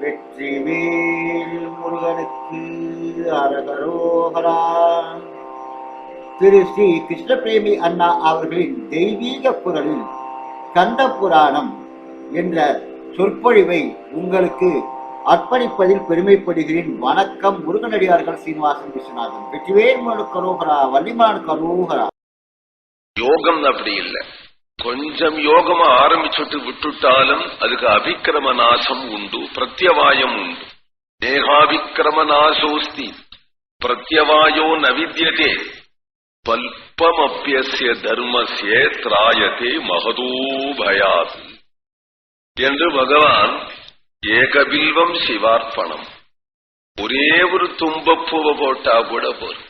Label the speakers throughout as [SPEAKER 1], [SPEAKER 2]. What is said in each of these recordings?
[SPEAKER 1] வெற்றிவேல் முருகனுக்கு அரகரோகரா. திரு ஸ்ரீ கிருஷ்ணபிரேமி அண்ணா அவர்களின் தெய்வீக குரலில் கந்த புராணம் என்ற சொற்பொழிவை உங்களுக்கு அர்ப்பணிப்பதில் பெருமைப்படுகிறேன். வணக்கம் முருகனடியார்கள் சீனிவாசன் விஸ்வநாதன். வெற்றிவேல் முருகனுக்கு கரோகரா வள்ளிமானுக்கு கரோகரா.
[SPEAKER 2] யோகம் அப்படி இல்லை. கொஞ்சம் யோகமா ஆரம்பிச்சுட்டு விட்டுட்டாலும் அதுக்கு அபிக்கிரம நாசம் உண்டு பிரத்யவாயம் உண்டு. தேகாபிக்கிரம நாசோஸ்தி பிரத்யவாயோ நவித்தியதே பல்பமப்பிய தர்மசே திராயதே மகதோ பயாத். என்று பகவான் ஏகபில்வம் சிவார்ப்பணம். ஒரே ஒரு தும்பப்பூவை போட்டா கூட போறோம்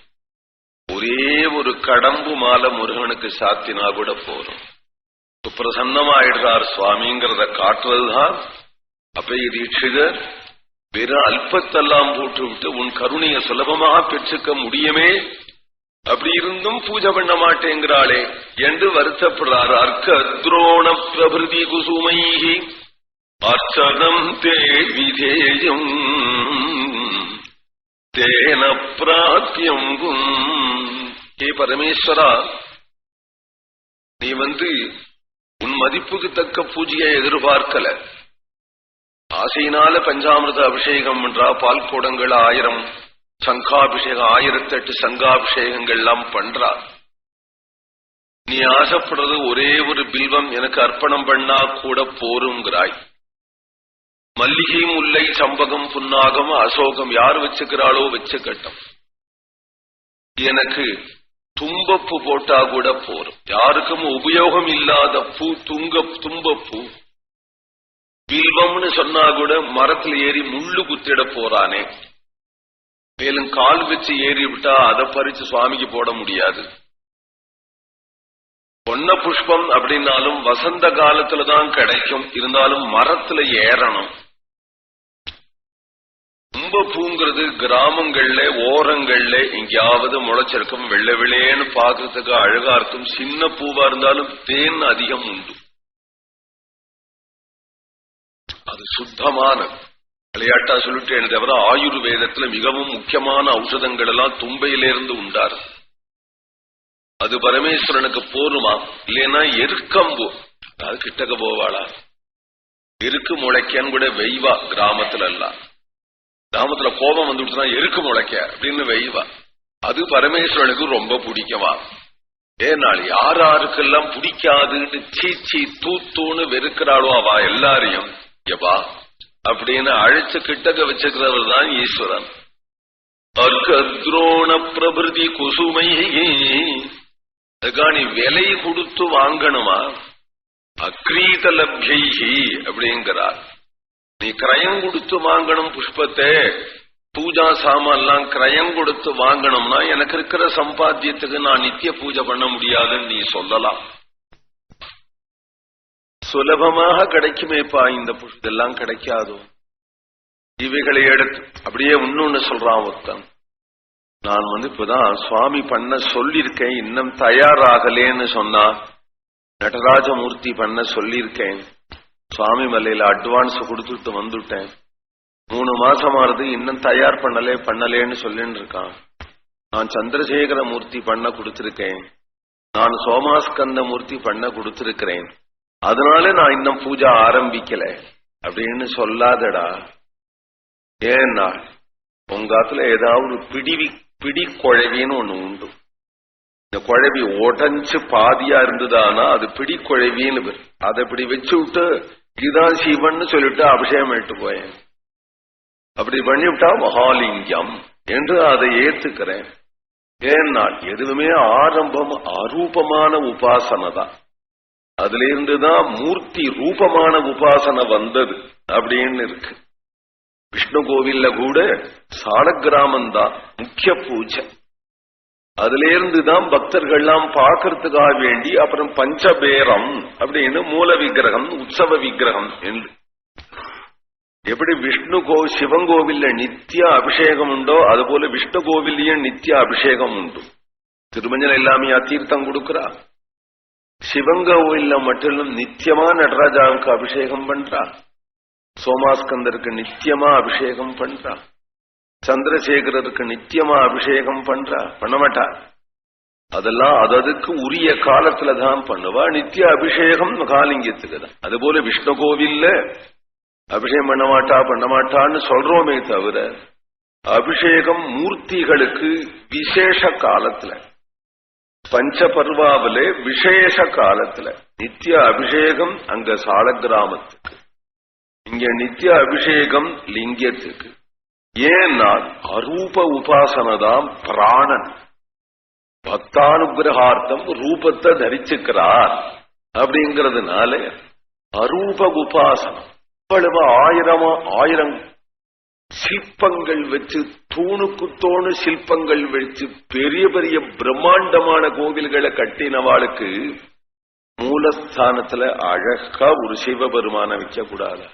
[SPEAKER 2] ஒரே ஒரு கடம்பு மாலை முருகனுக்கு சாத்தினா கூட போறோம் சுப்பிரசன்னமாயிடுறார் சுவாமிங்கிறத காட்டுறதுதான் அப்பய தீட்சிதர் வெறும் அல்பத்தெல்லாம் போட்டு விட்டு உன் கருணையை சுலபமாக பெற்றுக்க முடியுமே? அப்படி இருந்தும் பூஜை பண்ண மாட்டேங்கிறாளே என்று வருத்தப்படுறார் அர்க்க துரோண பிரபிருதி குசுமைஹி. அர்ச்சனம் தே விதேயம் தேன பிராத்தியம் ஹே பரமேஸ்வரா நீ வந்து மதிப்புக்கு தக்க பூஜையை எதிர்பார்க்கல. ஆசையினால பஞ்சாமிரத அபிஷேகம் பண்றா பால் கூடங்கள் ஆயிரம் சங்காபிஷேகம் ஆயிரத்தி எட்டு சங்காபிஷேகங்கள் எல்லாம் பண்றா. நீ ஆசைப்படுறது ஒரே ஒரு பில்வம் எனக்கு அர்ப்பணம் பண்ணா கூட போருங்கிறாய். மல்லிகை முல்லை சம்பகம் புன்னாகம் அசோகம் யார் வச்சுக்கிறாளோ வச்சுக்கட்டும். எனக்கு தும்பப்பூ போட்டா கூட போறோம் யாருக்கும் உபயோகம் இல்லாத பூ துங்க தும்பப்பூ வில்வம்னு சொன்னா கூட மரத்துல ஏறி முள்ளு குத்திட போறானே மேலும் கால் வச்சு ஏறி விட்டா அதை பறிச்சு சுவாமிக்கு போட முடியாது பொன்ன புஷ்பம் அப்படின்னாலும் வசந்த காலத்துலதான் கிடைக்கும் இருந்தாலும் மரத்துல ஏறணும் தும்ப பூங்கிறது கிராமங்கள்ல ஓரங்கள்ல எங்கேயாவது முளைச்சிருக்கும் வெள்ளை வெள்ளையேன்னு பாக்குறதுக்கு அழகா இருக்கும். சின்ன பூவா இருந்தாலும் தேன் அதிகம் உண்டு. அது சுத்தமான விளையாட்டா சொல்லிட்டேன் தவிர ஆயுர்வேதத்துல மிகவும் முக்கியமான ஔஷதங்கள் எல்லாம் தும்பையிலிருந்து உண்டாரு. அது பரமேஸ்வரனுக்கு போருமா? இல்லைன்னா எருக்கம்பு. அது கிட்டக்க போவாளா? எருக்கு முளைக்கன்னு கூட வெய்வா கிராமத்துல எல்லாம் கிராமத்துல கோபம் வந்துட்டுனா எருக்கு முளைக்க அப்படின்னு வெய்வா அது பரமேஸ்வரனுக்கு ரொம்ப பிடிக்கவா ஏனால் யார் யாருக்கெல்லாம் பிடிக்காதுன்னு சீச்சி தூத்தூன்னு வெறுக்கிறாளோ அவா எல்லாரையும் எவா அப்படின்னு அழைச்சு கிட்டக்க வச்சுக்கிறவர் தான் ஈஸ்வரன். அர்க்கத்ரோண பிரபிருதி குசுமை விலை கொடுத்து வாங்கணுமா? அக்ரீத லப்யைஹி அப்படிங்கிறார். நீ கிரயம் கொடுத்து வாங்கணும் புஷ்பத்தை பூஜா சாமான்லாம் கிரயம் கொடுத்து வாங்கணும்னா எனக்கு இருக்கிற சம்பாத்தியத்துக்கு நான் நித்திய பூஜை பண்ண முடியாதுன்னு நீ சொல்லலாம். சுலபமாக கிடைக்குமேப்பா இந்த புஷ்பெல்லாம் கிடைக்காதோ? இவைகளை எடுத்து அப்படியே இன்னொன்னு சொல்றான் ஒருத்தன். நான் வந்து இப்பதான் சுவாமி பண்ண சொல்லியிருக்கேன் இன்னும் தயாராகலேன்னு சொன்னா நடராஜமூர்த்தி பண்ண சொல்லியிருக்கேன். சுவாமி மலையில அட்வான்ஸ் கொடுத்துட்டு வந்துட்டேன். மூணு மாசமானது இன்னும் தயார் பண்ணலே பண்ணலேன்னு சொல்லின்னு இருக்கான். நான் சந்திரசேகர மூர்த்தி பண்ண கொடுத்திருக்கேன். நான் சோமாஸ்கந்த மூர்த்தி பண்ண கொடுத்திருக்கிறேன். அதனால நான் இன்னும் பூஜை ஆரம்பிக்கல. அப்படின்னு சொல்லாதடா. ஏன்னா உங்காத்துல ஏதாவது பிடிவி பிடி குழவின்னு ஒண்ணு உண்டு. இந்த குழவி உடஞ்சு பாதியா இருந்ததானா அது பிடி குழவின்னு அதை இப்படி வச்சு விட்டு இதுதான் சிவன் சொல்லிட்டு அபிஷேகம் இட்டு போயேன். அப்படி பண்ணிவிட்டா மகாலிங்கம் என்று அதை ஏத்துக்கிறேன். ஏன்னா எதுவுமே ஆரம்பம் அரூபமான உபாசனை தான். அதுல இருந்துதான் மூர்த்தி ரூபமான உபாசனை வந்தது அப்படின்னு இருக்கு. விஷ்ணு கோவில்ல கூட சாலக்கிராமம் தான் முக்கிய பூஜை. அதுல இருந்துதான் பக்தர்கள்லாம் பார்க்கறதுக்காக வேண்டி அப்புறம் பஞ்சபேரம் அப்படின்னு மூல விக்கிரகம் உற்சவ விக்கிரகம் என்று. எப்படி விஷ்ணு கோ சிவன் கோவில்ல நித்திய அபிஷேகம் உண்டோ அதுபோல விஷ்ணு கோவில்லையும் நித்திய அபிஷேகம் உண்டு. திருமஞ்சள் எல்லாமே தீர்த்தம் கொடுக்கறா. சிவன் கோவில்ல மட்டும் நித்தியமா நடராஜாவுக்கு அபிஷேகம் பண்றா. சோமாஸ்கந்தருக்கு நித்தியமா அபிஷேகம் பண்றா. சந்திரசேகரருக்கு நித்தியமா அபிஷேகம் பண்றா? பண்ண மாட்டா அதெல்லாம் அததுக்கு உரிய காலத்துல தான் பண்ணுவா. நித்திய அபிஷேகம் மகாலிங்கத்துக்கு தான் அதுபோல விஷ்ணு கோவில்ல அபிஷேகம் பண்ண மாட்டா பண்ண மாட்டான்னு சொல்றோமே தவிர அபிஷேகம் மூர்த்திகளுக்கு விசேஷ காலத்துல பஞ்சபர்வாவில விசேஷ காலத்துல நித்திய அபிஷேகம் அங்க சால கிராமத்துக்கு இங்க நித்திய அபிஷேகம் லிங்கத்துக்கு ஏன்னா அரூப உபாசனதான் பிராணன். பக்தானுகிரகார்த்தம் ரூபத்தை தரிச்சுக்கிறார் அப்படிங்கறதுனால அரூப உபாசனம். இவ்வளவு ஆயிரமா ஆயிரம் சிற்பங்கள் வச்சு தூணுக்கு தோணு சிற்பங்கள் வச்சு பெரிய பெரிய பிரம்மாண்டமான கோவில்களை கட்டினவாளுக்கு மூலஸ்தானத்துல அழகா ஒரு சிவபெருமான வைக்க கூடாது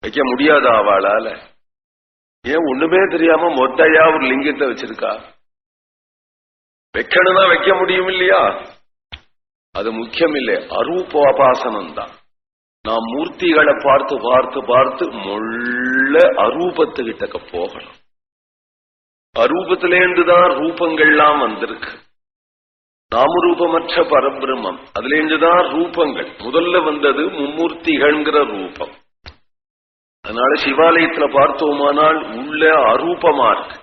[SPEAKER 2] வைக்க முடியாத அவளால? ஏன் ஒண்ணுமே தெரியாம மொத்தையா ஒரு லிங்கத்தை வச்சிருக்கா? வைக்கணும்னா வைக்க முடியும் இல்லையா? அது முக்கியம் இல்லை. அரூபோபாசனம் தான் நாம் மூர்த்திகளை பார்த்து பார்த்து பார்த்து முள்ள அரூபத்துக்கிட்டக்க போகணும். அரூபத்திலேருந்துதான் ரூபங்கள்லாம் வந்திருக்கு. நாமரூபமற்ற பரபிரம்மம். அதுலேருந்துதான் ரூபங்கள். முதல்ல வந்தது மும்மூர்த்திகள்ங்கிற ரூபம். அதனால சிவாலயத்துல பார்த்தோமானால் உள்ள அரூபமா இருக்கு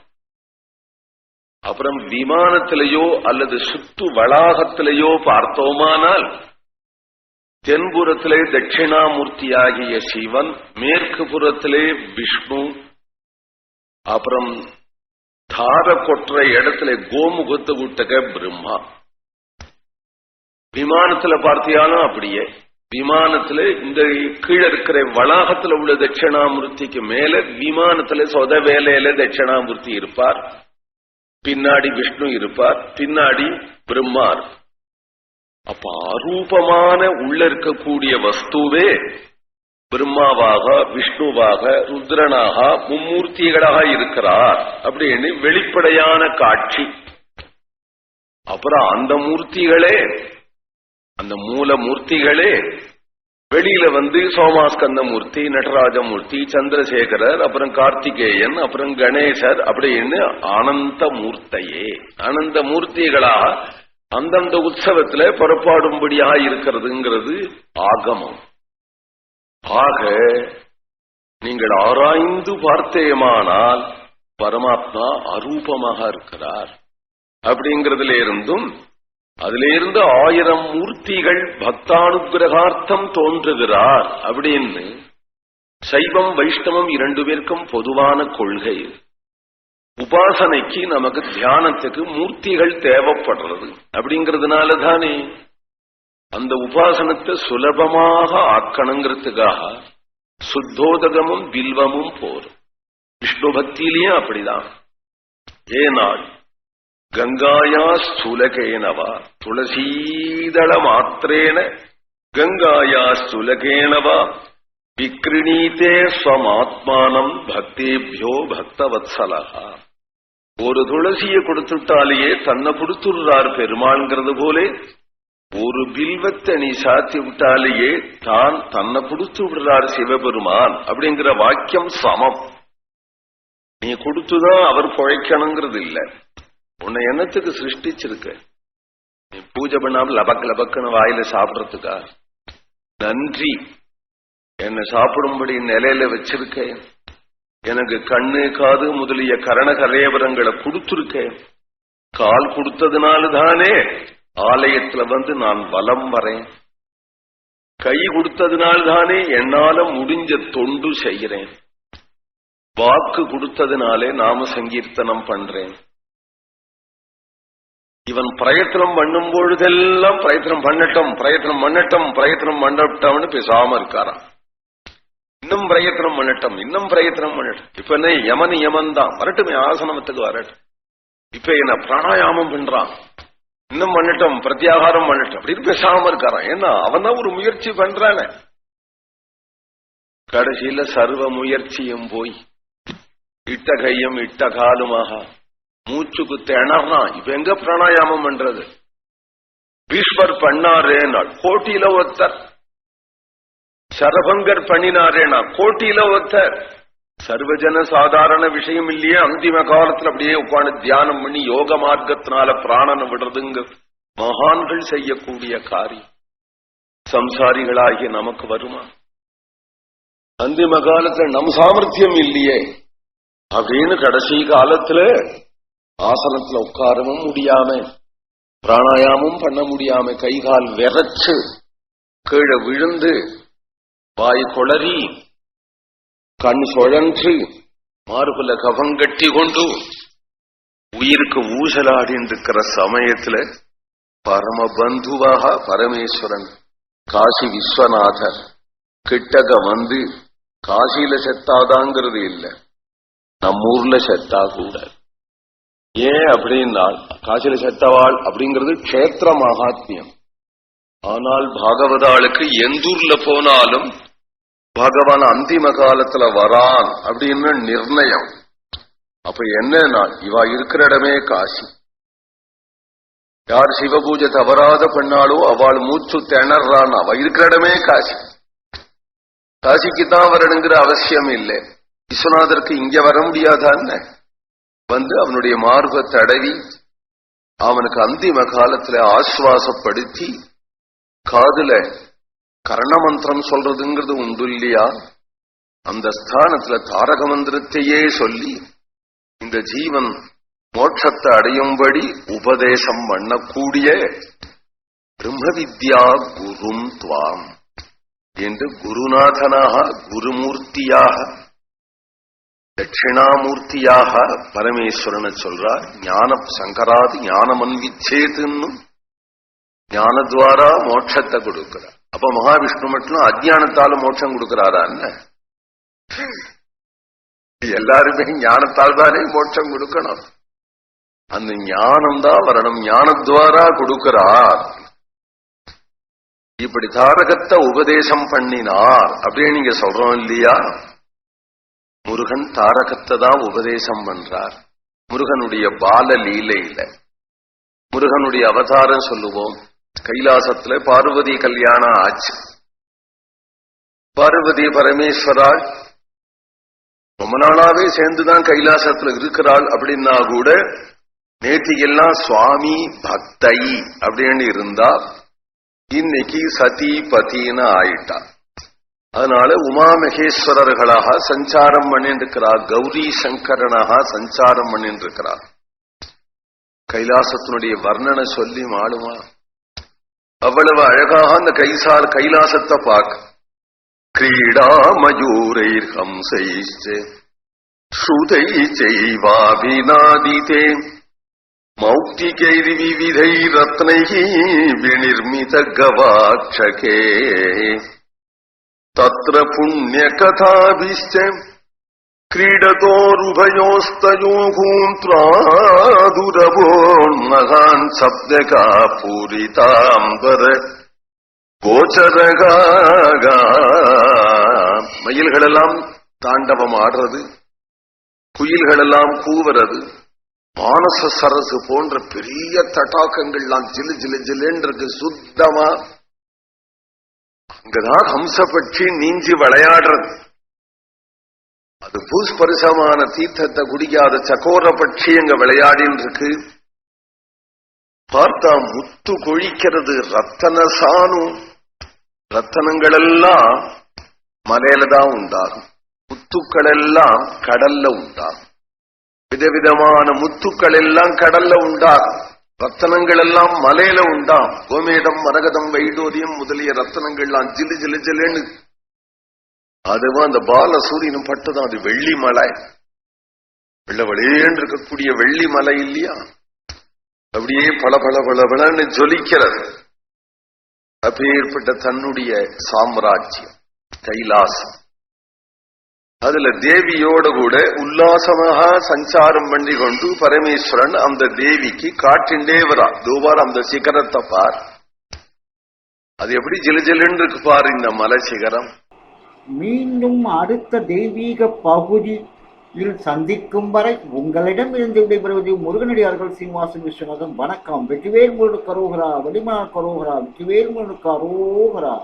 [SPEAKER 2] அப்புறம் விமானத்திலேயோ அல்லது சுத்து வளாகத்திலேயோ பார்த்தோமானால் தென்புறத்திலே தட்சிணாமூர்த்தியாகிய சிவன் மேற்கு புறத்திலே விஷ்ணு அப்புறம் தார கொற்ற இடத்துல கோமுகத்தை விட்டக பிரம்மா. விமானத்துல பார்த்தியாலும் அப்படியே. விமானத்துல இந்த கீழே இருக்கிற வளாகத்துல உள்ள தட்சிணாமூர்த்திக்கு மேல விமானத்துல சொத வேலையில தட்சிணாமூர்த்தி இருப்பார். பின்னாடி விஷ்ணு இருப்பார். பின்னாடி பிரம்மார். அப்ப அரூபமான உள்ள இருக்கக்கூடிய வஸ்துவே பிரம்மாவாக விஷ்ணுவாக ருத்ரனாக மும்மூர்த்திகளாக இருக்கிறார் அப்படின்னு வெளிப்படையான காட்சி. அப்புறம் அந்த மூர்த்திகளே அந்த மூல மூர்த்திகளே வெளியில வந்து சோமாஸ்கந்த மூர்த்தி நடராஜ மூர்த்தி சந்திரசேகரர் அப்புறம் கார்த்திகேயன் அப்புறம் கணேசர் அப்படின்னு ஆனந்த மூர்த்தையே. ஆனந்த மூர்த்திகளா அந்தந்த உற்சவத்துல புறப்பாடும்படியா இருக்கிறதுங்கிறது ஆகமம். ஆக நீங்கள் ஆராய்ந்து பார்த்தேமானால் பரமாத்மா அரூபமாக இருக்கிறார். அப்படிங்கிறதுல இருந்தும் அதிலிருந்து ஆயிரம் மூர்த்திகள் பக்தானுகிரகார்த்தம் தோன்றுகிறார் அப்படின்னு சைவம் வைஷ்ணவம் இரண்டு பேருக்கும் பொதுவான கொள்கை. உபாசனைக்கு நமக்கு தியானத்துக்கு மூர்த்திகள் தேவைப்படுறது அப்படிங்கறதுனால தானே அந்த உபாசனத்தை சுலபமாக ஆக்கணுங்கிறதுக்காக சுத்தோதகமும் பில்வமும் போர் விஷ்ணு பக்தியிலையும் அப்படிதான். ஏனால் கங்காயா ஸ்தூலகேனவா துளசீதள மாத்திரேன கங்காயா ஸ்துலகேனவா விக்ரிணீதே ஸ்வமாத்மானம் பக்தேபியோ பக்தவத்சலகா ஒரு துளசியை கொடுத்துட்டாலேயே தன்னை கொடுத்துடுறார் பெருமாள்ங்கிறது போலே ஒரு பில்வத்தை நீ சாத்தி விட்டாலேயே தான் தன்னை கொடுத்து விடுறார் சிவபெருமான் அப்படிங்கிற வாக்கியம் சமம். நீ கொடுத்துதான் அவர் குழைக்கணுங்கிறது இல்ல. உன்னை என்னத்துக்கு சிருஷ்டிச்சிருக்க? நீ பூஜை பண்ணாம லபக் லபக்குன்னு வாயில சாப்பிடறதுக்கா? நன்றி. என்னை சாப்பிடும்படி நிலையில வச்சிருக்கேன். எனக்கு கண்ணு காது முதலிய கரண கரையவரங்களை கொடுத்துருக்கேன். கால் கொடுத்ததுனால தானே ஆலயத்துல வந்து நான் வலம் வரேன். கை கொடுத்ததுனால தானே என்னால முடிஞ்ச தொண்டு செய்கிறேன். வாக்கு கொடுத்ததுனாலே நாம சங்கீர்த்தனம் பண்றேன். இவன் பிரயத்தனம் பண்ணும் பொழுதெல்லாம் பிரயத்தனம் பண்ணட்டும் பிரயத்தனம் பண்ணட்டும் பிரயத்தனம் பண்ணட்டம்னு பேசாம இருக்காராம் இன்னும் பிரயத்தனம் பண்ணட்டும் இன்னும் பிரயத்தனம் பண்ணட்டும். இப்ப என்ன யமன் யமன் தான். வரட்டுமே ஆசனமத்துக்கு வரட்டும். இப்ப என்ன பிராணாயாமம் பண்றான். இன்னும் பண்ணட்டும் பிரத்யாகாரம் பண்ணட்டும். அப்படின்னு பேசாம இருக்காரான் ஏன்னா அவன் தான் ஒரு முயற்சி பண்றான. கடைசியில சர்வ முயற்சியும் போய் இட்ட கையும் இட்ட காலுமாக மூச்சுக்கு திணறா இப்ப எங்க பிராணாயாமம் பண்றது? பீஷ்மர் பண்ணாரே நாள் போட்டியில ஒருத்தர். சரபங்கர் பண்ணினாரேனா கோட்டியில ஒருத்தர். சர்வஜன சாதாரண விஷயம் இல்லையே அந்திம காலத்துல அப்படியே உட்காந்து தியானம் பண்ணி யோக மார்க்கத்தினால பிராணனை விடுறதுங்க. மகான்கள் செய்யக்கூடிய காரியம். சம்சாரிகளாகிய நமக்கு வருமா? அந்திம காலத்துல நம் சாமர்த்தியம் இல்லையே. அப்படின்னு கடைசி காலத்துல ஆசனத்துல உட்காரவும் முடியாம பிராணாயாமம் பண்ண முடியாம கை கால் விரைச்சு கீழே விழுந்து வாய் கொளறி கண் சுழன்று மார்புல கவங்கட்டி கொண்டு உயிருக்கு ஊசலாடின்னு இருக்கிற சமயத்துல பரம பந்துவாக பரமேஸ்வரன் காசி விஸ்வநாதர் கிட்டக வந்து காசியில செத்தாதாங்கிறது இல்லை. நம்ம ஊர்ல செத்தா கூட. ஏன் அப்படின்னால் காசில செத்தவாள் அப்படிங்கிறது கஷேத்திர மகாத்மியம் ஆனால் பாகவதாளுக்கு எந்தூர்ல போனாலும் பகவான் அந்திம காலத்துல வரான் அப்படின்னு நிர்ணயம். அப்ப என்னன்னா இவா இருக்கிற இடமே காசி. யார் சிவபூஜை தவறாத பண்ணாலோ அவள் மூச்சு திணறான். அவ இருக்கிற இடமே காசி. காசிக்கு தான் வரணுங்கிற அவசியம் இல்லை. விஸ்வநாதருக்கு இங்க வர முடியாதான்னு? வந்து அவனுடைய மார்க்கத்தை தடவி அவனுக்கு அந்திம காலத்துல ஆஸ்வாசப்படுத்தி காதுல கர்ணமந்திரம் சொல்றதுங்கிறது உண்டு இல்லையா? அந்த ஸ்தானத்துல தாரக மந்திரத்தையே சொல்லி இந்த ஜீவன் மோட்சத்தை அடையும்படி உபதேசம் பண்ணக்கூடிய பிரம்ம வித்யா குரும் துவாம். என்று குருநாதனாக குருமூர்த்தியாக தட்சிணாமூர்த்தியாக பரமேஸ்வரனை சொல்றார் ஞான சங்கராது ஞானமன்விச்சேதுன்னு ஞானத்வாரா மோட்சத்தை கொடுக்கிறார். அப்ப மகாவிஷ்ணு மட்டும் அஜானத்தால மோட்சம் கொடுக்கிறாரா என்ன? எல்லாருமே ஞானத்தால் தானே மோட்சம் கொடுக்கணும். அந்த ஞானம் தான் வரணும் ஞானத்வாரா கொடுக்கிறார். இப்படி தாரகத்தை உபதேசம் பண்ணினார் அப்படின்னு நீங்க சொல்றோம் இல்லையா? முருகன் தாரகத்தை தான் உபதேசம் பண்றார். முருகனுடைய பால லீலையில. முருகனுடைய அவதாரம் சொல்லுவோம். கைலாசத்துல பார்வதி கல்யாணம் ஆச்சு. பார்வதி பரமேஸ்வரால் ரொம்ப நாளாவே சேர்ந்துதான் கைலாசத்துல இருக்கிறாள் அப்படின்னா கூட நேற்றுக்கெல்லாம் சுவாமி பக்தை அப்படின்னு இருந்தா இன்னைக்கு சதி பத்தின்னு ஆயிட்டா. அதனால உமா மகேஸ்வரர்களாக சஞ்சாரம் பண்ணிருக்கிறார். கௌரி சங்கரனாக சஞ்சாரம் பண்ணிருக்கிறார். கைலாசத்தினுடைய வர்ணனை சொல்லி மாளுமா? அவ்வளவு அழகாக அந்த கைசால் கைலாசத்தை பார்க்க கிரீடா மயூரை ஹம்சை ஸ்ருதை செய்வாபிநாதிதே மௌக்திகைர் விவிதை ரத்னை விநிர்மித கவாட்சகே. தத்ர புண்ணிய கதாபிஷ்ட क्रीडतोरुभयोस्तयोगून्त्रादुरवोन्महान् शब्दका पूरिताम्बर கோச்சரகா மயில்களெல்லாம் தாண்டவம் ஆடுறது குயில்களெல்லாம் கூவுறது மானச சரசு போன்ற பெரிய தட்டாக்கங்கள்லாம் ஜிலு ஜிலு ஜிலுன்றது சுத்தமா அங்கதான் ஹம்சபட்சி நீஞ்சி விளையாடுறது அது பூஸ்பரிசமான தீர்த்தத்தை குடிக்காத சகோர பட்சி அங்க விளையாடின்னு இருக்கு பார்த்தா முத்து கொழிக்கிறது ரத்தன சானு ரத்தனங்கள் எல்லாம் மலையில தான் உண்டாகும் முத்துக்கள் எல்லாம் கடல்ல உண்டாகும் விதவிதமான முத்துக்கள் எல்லாம் கடல்ல உண்டாகும் ரத்தனங்கள் எல்லாம் மலையில உண்டாம் கோமேதம் மரகதம் வைடூரியம் முதலிய ரத்தனங்கள்லாம் ஜிலு ஜிலு ஜிலுன்னு. அதுவும் அந்த பால சூரியனும் பட்டுதான். அது வெள்ளி மலை. வெள்ளவளேன்னு இருக்கக்கூடிய வெள்ளி மலை இல்லையா? அப்படியே பல பல பல பலன்னு ஜொலிக்கிறது. அப்பேற்பட்ட தன்னுடைய சாம்ராஜ்யம் கைலாசம். அதுல தேவியோட கூட உல்லாசமாக சஞ்சாரம் பண்ணி கொண்டு பரமேஸ்வரன் அந்த தேவிக்கு காட்டின்றே வரா. தூபார் அந்த சிகரத்தை பார். அது எப்படி ஜிலு ஜிலுன்னு இருக்கு பார் இந்த மலை சிகரம்.
[SPEAKER 1] மீண்டும் அடுத்த தெய்வீக பகுதியில் சந்திக்கும் வரை உங்களிடம் இருந்து விடைபெறுவது முருகனடியார்கள் சீனிவாசன் விஸ்வநாதன். வணக்கம். வெற்றிவேல் முழு கரோகரா வெளிமான கரோகரா வெற்றிவேல் முழு கரோகரா.